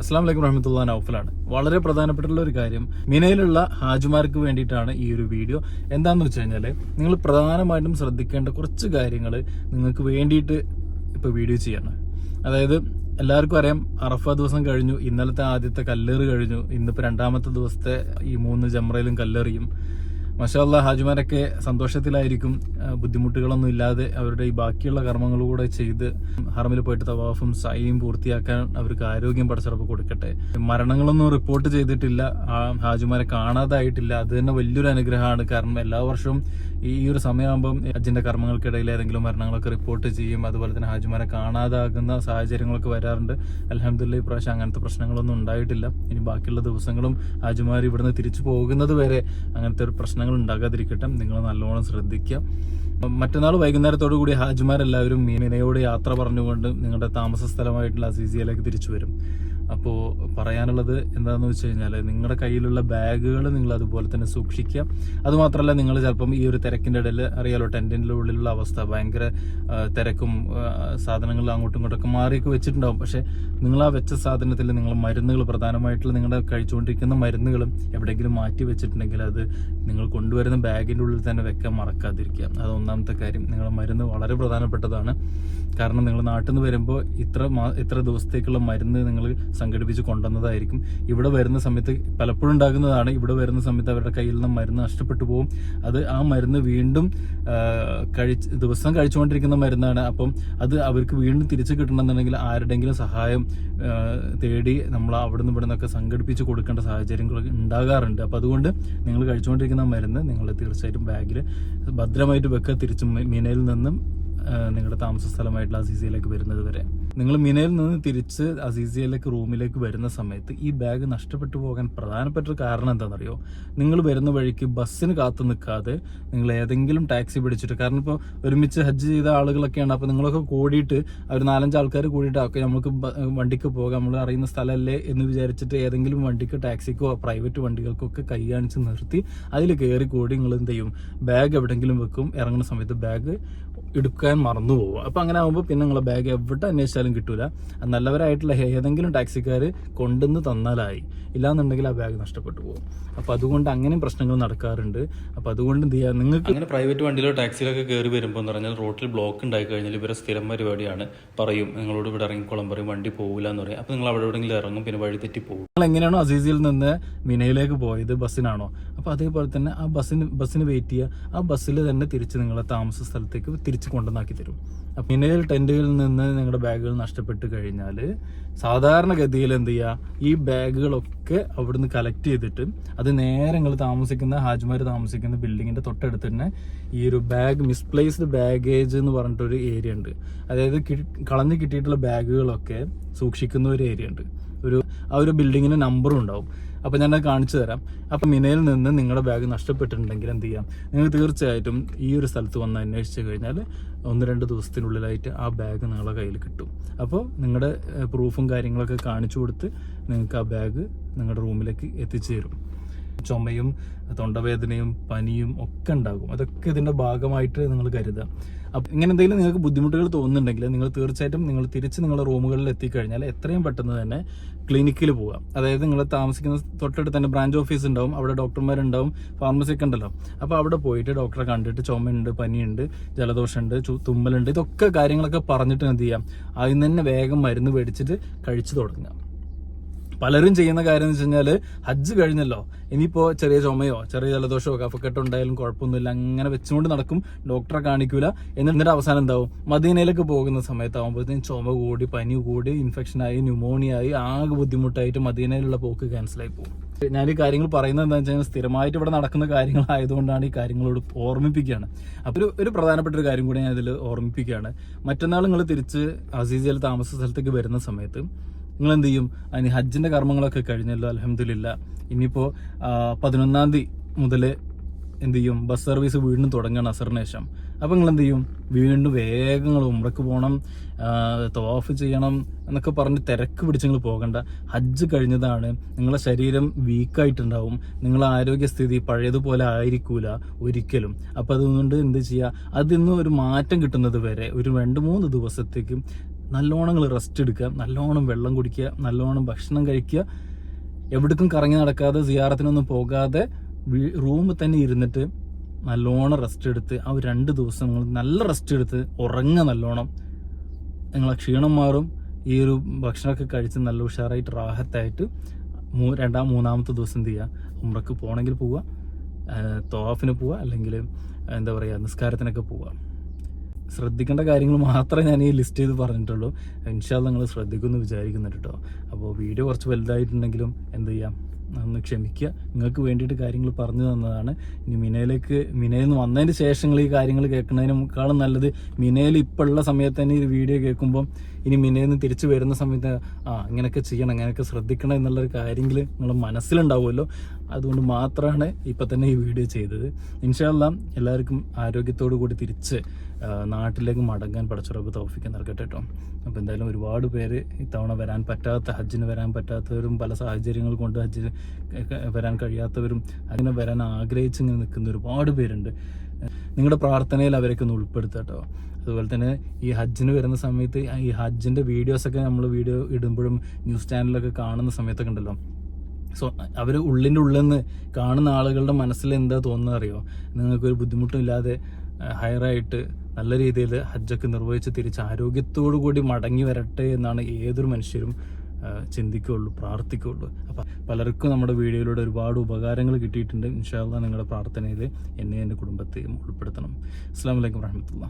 അസ്സാം വലൈക്കും റഹ്മത്തുള്ള നൗഫലാണ് വളരെ പ്രധാനപ്പെട്ടുള്ള ഒരു കാര്യം മിനയിലുള്ള ഹാജുമാർക്ക് വേണ്ടിയിട്ടാണ് ഈ ഒരു വീഡിയോ. എന്താന്ന് വെച്ച് കഴിഞ്ഞാൽ നിങ്ങൾ പ്രധാനമായിട്ടും ശ്രദ്ധിക്കേണ്ട കുറച്ച് കാര്യങ്ങൾ നിങ്ങൾക്ക് വേണ്ടിയിട്ട് ഇപ്പൊ വീഡിയോ ചെയ്യാണ്. അതായത് എല്ലാവർക്കും അറിയാം അറഫ ദിവസം കഴിഞ്ഞു ഇന്നലത്തെ ആദ്യത്തെ കല്ലേറ് കഴിഞ്ഞു ഇന്നിപ്പോൾ രണ്ടാമത്തെ ദിവസത്തെ ഈ മൂന്ന് ജമ്രയിലും കല്ലെറിയും. മഷാല്ല ഹാജിമാരൊക്കെ സന്തോഷത്തിലായിരിക്കും. ബുദ്ധിമുട്ടുകളൊന്നും ഇല്ലാതെ അവരുടെ ഈ ബാക്കിയുള്ള കർമ്മങ്ങൾ കൂടെ ചെയ്ത് ഹറമിൽ പോയിട്ട് തവാഫും സൈയും പൂർത്തിയാക്കാൻ അവർക്ക് ആരോഗ്യം പടച്ചിറപ്പ് കൊടുക്കട്ടെ. മരണങ്ങളൊന്നും റിപ്പോർട്ട് ചെയ്തിട്ടില്ല. ഹാജിമാരെ കാണാതായിട്ടില്ല. അത് തന്നെ വലിയൊരു അനുഗ്രഹമാണ്. കാരണം എല്ലാ വർഷവും ഈ ഒരു സമയമാകുമ്പം ഹജ്ജിന്റെ കർമ്മങ്ങൾക്കിടയിൽ ഏതെങ്കിലും മരണങ്ങളൊക്കെ റിപ്പോർട്ട് ചെയ്യും. അതുപോലെ തന്നെ ഹാജിമാരെ കാണാതാകുന്ന സാഹചര്യങ്ങളൊക്കെ വരാറുണ്ട്. അലഹമില്ല ഇപ്രാവശ്യം അങ്ങനത്തെ പ്രശ്നങ്ങളൊന്നും ഉണ്ടായിട്ടില്ല. ഇനി ബാക്കിയുള്ള ദിവസങ്ങളും ഹാജിമാർ ഇവിടുന്ന് തിരിച്ചു പോകുന്നത് വരെ അങ്ങനത്തെ ഒരു പ്രശ്നങ്ങൾ ഉണ്ടാകാതിരിക്കട്ടെ നിങ്ങൾ നല്ലോണം ശ്രദ്ധിക്കുക മറ്റന്നാൾ വൈകുന്നേരത്തോടു കൂടി ഹാജിമാരെല്ലാവരും മീനയോട് യാത്ര പറഞ്ഞുകൊണ്ട് നിങ്ങളുടെ താമസ സ്ഥലമായിട്ടുള്ള അസീസിയയിലേക്ക് തിരിച്ചു വരും. അപ്പോൾ പറയാനുള്ളത് എന്താണെന്ന് വെച്ച് കഴിഞ്ഞാൽ നിങ്ങളുടെ കയ്യിലുള്ള ബാഗുകൾ നിങ്ങൾ അതുപോലെ തന്നെ സൂക്ഷിക്കുക. അതുമാത്രമല്ല നിങ്ങൾ ചിലപ്പം ഈ ഒരു തിരക്കിന്റെ ഇടയിൽ അറിയാലോ ടെന്റിന്റെ ഉള്ളിലുള്ള അവസ്ഥ ഭയങ്കര തിരക്കും സാധനങ്ങൾ അങ്ങോട്ടും ഇങ്ങോട്ടൊക്കെ മാറിയൊക്കെ വെച്ചിട്ടുണ്ടാവും. പക്ഷേ നിങ്ങൾ ആ വെച്ച സാധനത്തിൽ നിങ്ങൾ മരുന്നുകൾ പ്രധാനമായിട്ടുള്ള നിങ്ങളുടെ കഴിച്ചുകൊണ്ടിരിക്കുന്ന മരുന്നുകളും എവിടെയെങ്കിലും മാറ്റി വെച്ചിട്ടുണ്ടെങ്കിൽ അത് നിങ്ങൾ കൊണ്ടുവരുന്ന ബാഗിന്റെ ഉള്ളിൽ തന്നെ വെക്കാൻ മറക്കാതിരിക്കുക. അത് ഒന്നാമത്തെ കാര്യം. നിങ്ങളുടെ മരുന്ന് വളരെ പ്രധാനപ്പെട്ടതാണ്. കാരണം നിങ്ങൾ നാട്ടിൽ നിന്ന് വരുമ്പോൾ ഇത്ര ഇത്ര ദിവസത്തേക്കുള്ള മരുന്ന് നിങ്ങൾ സംഘടിപ്പിച്ച് കൊണ്ടുവന്നതായിരിക്കും. ഇവിടെ വരുന്ന സമയത്ത് പലപ്പോഴും ഉണ്ടാകുന്നതാണ്. ഇവിടെ വരുന്ന സമയത്ത് അവരുടെ കയ്യിൽ നിന്ന് മരുന്ന് നഷ്ടപ്പെട്ടു പോകും. അത് ആ മരുന്ന് വീണ്ടും കഴിച്ച് ദിവസം കഴിച്ചുകൊണ്ടിരിക്കുന്ന മരുന്നാണ്. അപ്പം അത് അവർക്ക് വീണ്ടും തിരിച്ചു കിട്ടണമെന്നുണ്ടെങ്കിൽ ആരുടെങ്കിലും സഹായം തേടി നമ്മൾ അവിടെ നിന്ന് ഇവിടെ നിന്നൊക്കെ സംഘടിപ്പിച്ച് കൊടുക്കേണ്ട സാഹചര്യങ്ങൾ ഉണ്ടാകാറുണ്ട്. അപ്പം അതുകൊണ്ട് നിങ്ങൾ കഴിച്ചുകൊണ്ടിരിക്കുന്ന മരുന്ന് നിങ്ങൾ തീർച്ചയായിട്ടും ബാഗിൽ ഭദ്രമായിട്ട് വെക്കുക. തിരിച്ച് മിനയിൽ നിന്നും നിങ്ങളുടെ താമസ സ്ഥലമായിട്ടുള്ള അസീസിയയിലേക്ക് വരുന്നത് വരെ. നിങ്ങൾ മിനയിൽ നിന്ന് തിരിച്ച് അസീസിയയിലേക്ക് റൂമിലേക്ക് വരുന്ന സമയത്ത് ഈ ബാഗ് നഷ്ടപ്പെട്ടു പോകാൻ പ്രധാനപ്പെട്ട ഒരു കാരണം എന്താണെന്നറിയോ? നിങ്ങൾ വരുന്ന വഴിക്ക് ബസ്സിന് കാത്തു നിൽക്കാതെ നിങ്ങൾ ഏതെങ്കിലും ടാക്സി പിടിച്ചിട്ട് കാരണം ഇപ്പോൾ ഒരുമിച്ച് ഹജ്ജ് ചെയ്ത ആളുകളൊക്കെയാണ് അപ്പോൾ നിങ്ങളൊക്കെ കൂടിയിട്ട് ഒരു നാലഞ്ച് ആൾക്കാർ കൂടിയിട്ട് ഒക്കെ നമുക്ക് വണ്ടിക്ക് പോകാം. നമ്മൾ അറിയുന്ന സ്ഥലമല്ലേ എന്ന് വിചാരിച്ചിട്ട് ഏതെങ്കിലും വണ്ടിക്ക് ടാക്സിക്കോ പ്രൈവറ്റ് വണ്ടികൾക്കോ ഒക്കെ കൈ കാണിച്ച് നിർത്തി അതിൽ കയറി കൂടി നിങ്ങൾ എന്ത് ചെയ്യും? ബാഗ് എവിടെയെങ്കിലും വെക്കും. ഇറങ്ങുന്ന സമയത്ത് ബാഗ് എടുക്കാൻ മറന്നു പോകും അപ്പോൾ അങ്ങനെ ആകുമ്പോൾ പിന്നെ നിങ്ങളെ ബാഗ് എവിടെ അന്വേഷിച്ചാലും കിട്ടൂല. നല്ലവരായിട്ടുള്ള ഏതെങ്കിലും ടാക്സിക്കാർ കൊണ്ടുവന്ന് തന്നാലായി. ഇല്ലാന്നുണ്ടെങ്കിൽ ആ ബാഗ് നഷ്ടപ്പെട്ടു പോകും. അപ്പോൾ അതുകൊണ്ട് അങ്ങനെയും പ്രശ്നങ്ങൾ നടക്കാറുണ്ട്. അപ്പോൾ അതുകൊണ്ട് എന്ത് ചെയ്യാം നിങ്ങൾക്ക് അങ്ങനെ പ്രൈവറ്റ് വണ്ടിയിലോ ടാക്സിയിലൊക്കെ കയറി വരുമ്പോൾ എന്ന് പറഞ്ഞാൽ റോട്ടിൽ ബ്ലോക്ക് ഉണ്ടായി കഴിഞ്ഞാൽ ഇവരെ സ്ഥിരം പരിപാടിയാണ്. പറയും നിങ്ങളോട് ഇവിടെ ഇറങ്ങിക്കോളം പറയും വണ്ടി പോകില്ല എന്ന് പറയും. അപ്പോൾ നിങ്ങൾ അവിടെ എവിടെയെങ്കിലും ഇറങ്ങും പിന്നെ വഴി തെറ്റി പോകും. നിങ്ങൾ എങ്ങനെയാണോ അസീസിൽ നിന്ന് മിനയിലേക്ക് പോയത് ബസ്സിനാണോ? അപ്പോൾ അതേപോലെ തന്നെ ആ ബസ്സിന് ബസ്സിന് വെയിറ്റ് ചെയ്യുക. ആ ബസ്സിൽ തന്നെ തിരിച്ച് നിങ്ങളെ താമസ സ്ഥലത്തേക്ക് തിരിച്ച് കൊണ്ടുവന്നാക്കി തരും. അപ്പം മിനയിൽ ടെന്റുകളിൽ നിന്ന് നിങ്ങളുടെ ബാഗുകൾ നഷ്ടപ്പെട്ട് കഴിഞ്ഞാൽ സാധാരണഗതിയിൽ എന്ത് ചെയ്യുക ഈ ബാഗുകളൊക്കെ അവിടുന്ന് കളക്ട് ചെയ്തിട്ട് അത് നേരെ നിങ്ങൾ താമസിക്കുന്ന ഹാജ്മാർ താമസിക്കുന്ന ബിൽഡിങ്ങിന്റെ തൊട്ടടുത്ത് തന്നെ ഈ ഒരു ബാഗ് മിസ്പ്ലേസ്ഡ് ബാഗേജ് എന്ന് പറഞ്ഞിട്ടൊരു ഏരിയ ഉണ്ട്. അതായത് കളഞ്ഞു കിട്ടിയിട്ടുള്ള ബാഗുകളൊക്കെ സൂക്ഷിക്കുന്ന ഒരു ഏരിയ ഉണ്ട്. ഒരു ആ ഒരു ബിൽഡിങ്ങിന് നമ്പറും ഉണ്ടാവും. അപ്പം ഞാനത് കാണിച്ചു തരാം. അപ്പം മിനയിൽ നിന്ന് നിങ്ങളുടെ ബാഗ് നഷ്ടപ്പെട്ടിട്ടുണ്ടെങ്കിൽ എന്ത് ചെയ്യാം? നിങ്ങൾ തീർച്ചയായിട്ടും ഈ ഒരു സ്ഥലത്ത് വന്ന് അന്വേഷിച്ച് കഴിഞ്ഞാൽ ഒന്ന് രണ്ട് ദിവസത്തിനുള്ളിലായിട്ട് ആ ബാഗ് നിങ്ങളുടെ കയ്യിൽ കിട്ടും. അപ്പോൾ നിങ്ങളുടെ പ്രൂഫും കാര്യങ്ങളൊക്കെ കാണിച്ചു കൊടുത്ത് നിങ്ങൾക്ക് ആ ബാഗ് നിങ്ങളുടെ റൂമിലേക്ക് എത്തിച്ചു തരും ചുമയും തൊണ്ടവേദനയും പനിയും ഒക്കെ ഉണ്ടാകും. അതൊക്കെ ഇതിന്റെ ഭാഗമായിട്ട് നിങ്ങൾ കരുതുക. അപ്പം ഇങ്ങനെ എന്തെങ്കിലും നിങ്ങൾക്ക് ബുദ്ധിമുട്ടുകൾ തോന്നുന്നുണ്ടെങ്കിൽ നിങ്ങൾ തീർച്ചയായിട്ടും നിങ്ങൾ തിരിച്ച് നിങ്ങളുടെ റൂമുകളിൽ എത്തിക്കഴിഞ്ഞാൽ എത്രയും പെട്ടെന്ന് തന്നെ ക്ലിനിക്കിൽ പോവുക. അതായത് നിങ്ങൾ താമസിക്കുന്ന തൊട്ടടുത്ത് തന്നെ ബ്രാഞ്ച് ഓഫീസ് ഉണ്ടാവും അവിടെ ഡോക്ടർമാരുണ്ടാവും ഫാർമസി ഒക്കെ ഉണ്ടല്ലോ. അപ്പോൾ അവിടെ പോയിട്ട് ഡോക്ടറെ കണ്ടിട്ട് ചുമയുണ്ട് പനിയുണ്ട് ജലദോഷമുണ്ട് തുമ്മലുണ്ട് ഇതൊക്കെ കാര്യങ്ങളൊക്കെ പറഞ്ഞിട്ട് എന്ത് ചെയ്യാം അതിൽ നിന്ന് തന്നെ വേഗം മരുന്ന് മേടിച്ചിട്ട് കഴിച്ചു തുടങ്ങുക. പലരും ചെയ്യുന്ന കാര്യം എന്ന് വെച്ച് കഴിഞ്ഞാൽ ഹജ്ജ് കഴിഞ്ഞല്ലോ. ഇനിയിപ്പോ ചെറിയ ചുമയോ ചെറിയ ജലദോഷമോ കഫക്കെട്ടോ ഉണ്ടായാലും കുഴപ്പമൊന്നുമില്ല. അങ്ങനെ വെച്ചുകൊണ്ട് നടക്കും. ഡോക്ടറെ കാണിക്കൂല. എന്നിട്ട് അവസാനം എന്താവും? മദീനയിലേക്ക് പോകുന്ന സമയത്താകുമ്പോഴത്തേക്കും ചുമ കൂടി പനി കൂടി ഇൻഫെക്ഷൻ ആയി ന്യൂമോണിയ ആയി ആകെ ബുദ്ധിമുട്ടായിട്ട് മദീനയിലുള്ള പോക്ക് ക്യാൻസലായി പോകും. ഞാൻ ഈ കാര്യങ്ങൾ പറയുന്നത് എന്താണെന്ന് വെച്ചാൽ സ്ഥിരമായിട്ട് ഇവിടെ നടക്കുന്ന കാര്യങ്ങളായതുകൊണ്ടാണ് ഈ കാര്യങ്ങളോട് ഓർമ്മിപ്പിക്കുകയാണ്. അപ്പോൾ ഒരു ഒരു പ്രധാനപ്പെട്ട ഒരു കാര്യം കൂടി ഞാൻ ഇതിൽ ഓർമ്മിപ്പിക്കുകയാണ്. മറ്റന്നാൾ നിങ്ങൾ തിരിച്ച് അസീസിയൽ താമസ സ്ഥലത്തേക്ക് വരുന്ന സമയത്ത് നിങ്ങൾ എന്ത് ചെയ്യും അതിന് ഹജ്ജിന്റെ കർമ്മങ്ങളൊക്കെ കഴിഞ്ഞല്ലോ അലഹമില്ല ഇനിയിപ്പോ പതിനൊന്നാം തീയതി മുതൽ എന്ത് ചെയ്യും ബസ് സർവീസ് വീണ്ടും തുടങ്ങണം അസറിന് ശേഷം. അപ്പൊ നിങ്ങൾ എന്ത് ചെയ്യും വീണ്ടും വേഗം നിങ്ങൾ ഉമ്രക്ക് പോകണം തവാഫ് ചെയ്യണം എന്നൊക്കെ പറഞ്ഞ് തിരക്ക് പിടിച്ച് നിങ്ങൾ പോകണ്ട. ഹജ്ജ് കഴിഞ്ഞതാണ് നിങ്ങളെ ശരീരം വീക്കായിട്ടുണ്ടാവും നിങ്ങളെ ആരോഗ്യസ്ഥിതി പഴയതുപോലെ ആയിരിക്കൂല ഒരിക്കലും. അപ്പൊ അതുകൊണ്ട് എന്ത് ചെയ്യുക അതിൽ നിന്ന് ഒരു മാറ്റം കിട്ടുന്നത് വരെ ഒരു രണ്ട് മൂന്ന് ദിവസത്തേക്ക് നല്ലോണം നിങ്ങൾ റെസ്റ്റ് എടുക്കുക നല്ലോണം വെള്ളം കുടിക്കുക നല്ലോണം ഭക്ഷണം കഴിക്കുക. എവിടേക്കും കറങ്ങി നടക്കാതെ സിയാറത്തിനൊന്നും പോകാതെ റൂമിൽ തന്നെ ഇരുന്നിട്ട് നല്ലോണം റെസ്റ്റ് എടുത്ത് ആ രണ്ട് ദിവസം നിങ്ങൾ നല്ല റെസ്റ്റ് എടുത്ത് ഉറങ്ങുക നല്ലോണം. നിങ്ങളെ ക്ഷീണം മാറും. ഈ ഒരു ഭക്ഷണമൊക്കെ കഴിച്ച് നല്ല ഉഷാറായിട്ട് റാഹത്തായിട്ട് മൂ രണ്ടാം മൂന്നാമത്തെ ദിവസം എന്ത് ചെയ്യുക? ഉമ്രക്ക് പോകണമെങ്കിൽ പോവുക തോഫിന് പോവുക അല്ലെങ്കിൽ എന്താ പറയുക നിസ്കാരത്തിനൊക്കെ പോവുക. ശ്രദ്ധിക്കേണ്ട കാര്യങ്ങൾ മാത്രമേ ഞാൻ ഈ ലിസ്റ്റ് ചെയ്ത് പറഞ്ഞിട്ടുള്ളൂ. ഇൻഷാൽ നിങ്ങൾ ശ്രദ്ധിക്കുമെന്ന് വിചാരിക്കുന്നുണ്ട് കേട്ടോ അപ്പോൾ വീഡിയോ കുറച്ച് വലുതായിട്ടുണ്ടെങ്കിലും എന്ത് ചെയ്യാം? ഒന്ന് ക്ഷമിക്കുക. നിങ്ങൾക്ക് വേണ്ടിയിട്ട് കാര്യങ്ങൾ പറഞ്ഞു തന്നതാണ്. ഇനി മിനയിലേക്ക് മിനയിൽ നിന്ന് വന്നതിന് ശേഷം നിങ്ങൾ ഈ കാര്യങ്ങൾ കേൾക്കുന്നതിനേക്കാളും നല്ലത് മിനയിൽ ഇപ്പോൾ ഉള്ള സമയത്ത് തന്നെ ഈ വീഡിയോ കേൾക്കുമ്പം ഇനി മിനയിൽ നിന്ന് തിരിച്ചു വരുന്ന സമയത്ത് ആ ഇങ്ങനെയൊക്കെ ചെയ്യണം ഇങ്ങനെയൊക്കെ ശ്രദ്ധിക്കണം എന്നുള്ളൊരു കാര്യങ്ങൾ നിങ്ങളുടെ മനസ്സിലുണ്ടാവുമല്ലോ. അതുകൊണ്ട് മാത്രമാണ് ഇപ്പം തന്നെ ഈ വീഡിയോ ചെയ്തത്. ഇൻഷാല്ലാം എല്ലാവർക്കും ആരോഗ്യത്തോടു കൂടി തിരിച്ച് നാട്ടിലേക്ക് മടങ്ങാൻ പടച്ചുറപ്പ് തോഫിക്കാൻ നൽകട്ടെ കേട്ടോ അപ്പോൾ എന്തായാലും ഒരുപാട് പേര് ഇത്തവണ വരാൻ പറ്റാത്ത ഹജ്ജിന് വരാൻ പറ്റാത്തവരും പല സാഹചര്യങ്ങൾ കൊണ്ട് ഹജ്ജിന് വരാൻ കഴിയാത്തവരും അങ്ങനെ വരാൻ ആഗ്രഹിച്ച് ഇങ്ങനെ നിൽക്കുന്ന ഒരുപാട് പേരുണ്ട്. നിങ്ങളുടെ പ്രാർത്ഥനയിൽ അവരൊക്കെ ഒന്ന് ഉൾപ്പെടുത്തുക കേട്ടോ അതുപോലെ തന്നെ ഈ ഹജ്ജിന് വരുന്ന സമയത്ത് ഈ ഹജ്ജിന്റെ വീഡിയോസൊക്കെ നമ്മൾ വീഡിയോ ഇടുമ്പോഴും ന്യൂസ് ചാനലൊക്കെ കാണുന്ന സമയത്തൊക്കെ ഉണ്ടല്ലോ. സോ അവർ ഉള്ളിന്റെ ഉള്ളിൽ നിന്ന് കാണുന്ന ആളുകളുടെ മനസ്സിൽ എന്താ തോന്നുന്നത് അറിയോ? നിങ്ങൾക്കൊരു ബുദ്ധിമുട്ടും ഇല്ലാതെ ഹയറായിട്ട് നല്ല രീതിയിൽ ഹജ്ജൊക്കെ നിർവഹിച്ച് തിരിച്ച് ആരോഗ്യത്തോടു കൂടി മടങ്ങി വരട്ടെ എന്നാണ് ഏതൊരു മനുഷ്യരും ചിന്തിക്കുള്ളൂ പ്രാർത്ഥിക്കുകയുള്ളൂ. അപ്പം പലർക്കും നമ്മുടെ വീഡിയോയിലൂടെ ഒരുപാട് ഉപകാരങ്ങൾ കിട്ടിയിട്ടുണ്ട്. ഇൻഷാല്ല നിങ്ങളുടെ പ്രാർത്ഥനയിൽ എന്നെ എന്റെ കുടുംബത്തെയും ഉൾപ്പെടുത്തണം. അസ്സാം വലൈക്കും വാഹമത്തുള്ള